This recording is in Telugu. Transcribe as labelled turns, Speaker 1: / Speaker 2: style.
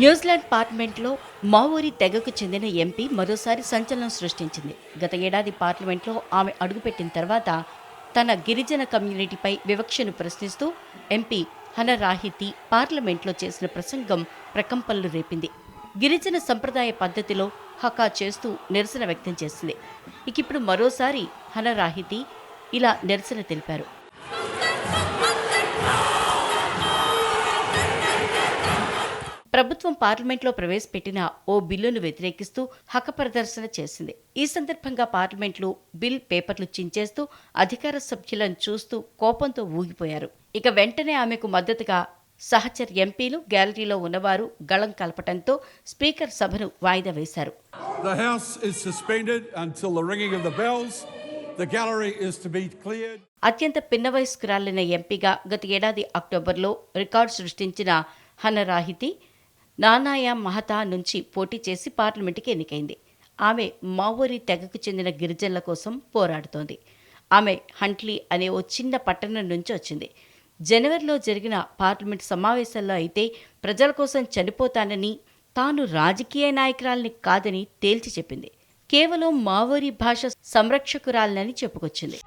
Speaker 1: న్యూజిలాండ్ పార్లమెంట్లో మావోరి తెగకు చెందిన ఎంపీ మరోసారి సంచలనం సృష్టించింది. గత ఏడాది పార్లమెంట్లో ఆమె అడుగుపెట్టిన తర్వాత తన గిరిజన కమ్యూనిటీపై వివక్షను ప్రశ్నిస్తూ ఎంపీ హనరాహితి పార్లమెంట్లో చేసిన ప్రసంగం ప్రకంపనలు రేపింది. గిరిజన సంప్రదాయ పద్ధతిలో హకా చేస్తూ నిరసన వ్యక్తం చేసింది. ఇక ఇప్పుడు మరోసారి హనరాహితి ఇలా నిరసన తెలిపారు. ప్రభుత్వం పార్లమెంట్లో ప్రవేశపెట్టిన ఓ బిల్లును వ్యతిరేకిస్తూ హక ప్రదర్శన చేసింది ఈ సందర్భంగా పార్లమెంట్లో బిల్ పేపర్లు చించేస్తూ అధికార సభ్యులను చూస్తూ కోపంతో ఊగిపోయారు ఇక వెంటనే ఆమెకు మద్దతుగా సహచర్ ఎంపీలు గ్యాలరీలో ఉన్నవారు గళం కలపటంతో స్పీకర్ సభను వాయిదా వేశారు
Speaker 2: The House is suspended until the ringing of the bells. The gallery is to be cleared.
Speaker 1: అత్యంత పిన్న వయస్కురాలైన ఎంపీగా గత ఏడాది అక్టోబర్లో రికార్డు సృష్టించిన హనరాహితి నానాయ మహతా నుంచి పోటీ చేసి పార్లమెంటుకి ఎన్నికైంది. ఆమె మావోరి తెగకు చెందిన గిరిజనుల కోసం పోరాడుతోంది. ఆమె హంట్లీ అనే ఓ చిన్న పట్టణం నుంచి వచ్చింది. జనవరిలో జరిగిన పార్లమెంట్ సమావేశాల్లో అయితే ప్రజల కోసం చనిపోతానని తాను రాజకీయ నాయకురాల్ని కాదని తేల్చి చెప్పింది. కేవలం మావోరి భాష సంరక్షకురాలనని చెప్పుకొచ్చింది.